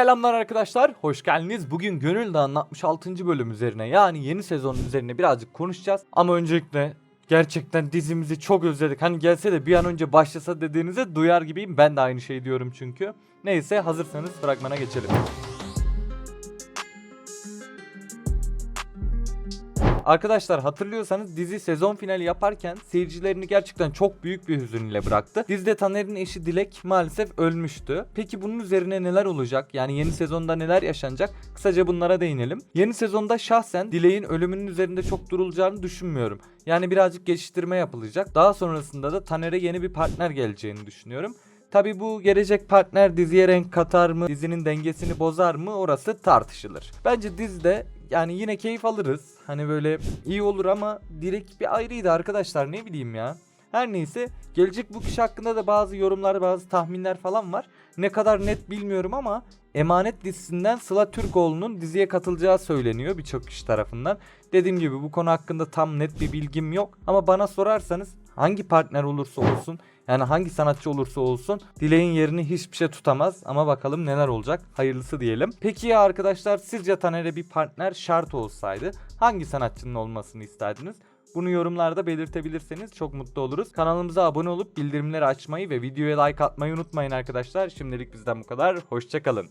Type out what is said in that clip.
Selamlar arkadaşlar, hoş geldiniz. Bugün Gönül Dağı'nın 66. bölüm üzerine yani yeni sezonun üzerine birazcık konuşacağız. Ama öncelikle gerçekten dizimizi çok özledik. Hani gelse de bir an önce başlasa dediğinizi duyar gibiyim. Ben de aynı şeyi diyorum çünkü. Neyse hazırsanız fragmana geçelim. Arkadaşlar hatırlıyorsanız dizi sezon finali yaparken seyircilerini gerçekten çok büyük bir hüzün ile bıraktı. Dizide Taner'in eşi Dilek maalesef ölmüştü. Peki bunun üzerine neler olacak? Yani yeni sezonda neler yaşanacak? Kısaca bunlara değinelim. Yeni sezonda şahsen Dilek'in ölümünün üzerinde çok durulacağını düşünmüyorum. Yani birazcık geçiştirme yapılacak. Daha sonrasında da Taner'e yeni bir partner geleceğini düşünüyorum. Tabi bu gelecek partner diziye renk katar mı, dizinin dengesini bozar mı orası tartışılır. Bence dizide yani yine keyif alırız. Hani böyle iyi olur ama direkt bir ayrıydı arkadaşlar ne bileyim ya. Her neyse gelecek bu kişi hakkında da bazı yorumlar bazı tahminler falan var. Ne kadar net bilmiyorum ama Emanet dizisinden Sıla Türkoğlu'nun diziye katılacağı söyleniyor birçok kişi tarafından. Dediğim gibi bu konu hakkında tam net bir bilgim yok. Ama bana sorarsanız hangi partner olursa olsun yani hangi sanatçı olursa olsun Dilek'in yerini hiçbir şey tutamaz ama bakalım neler olacak hayırlısı diyelim. Peki ya arkadaşlar sizce Taner'e bir partner şart olsaydı hangi sanatçının olmasını isterdiniz? Bunu yorumlarda belirtebilirseniz çok mutlu oluruz. Kanalımıza abone olup bildirimleri açmayı ve videoya like atmayı unutmayın arkadaşlar. Şimdilik bizden bu kadar. Hoşçakalın.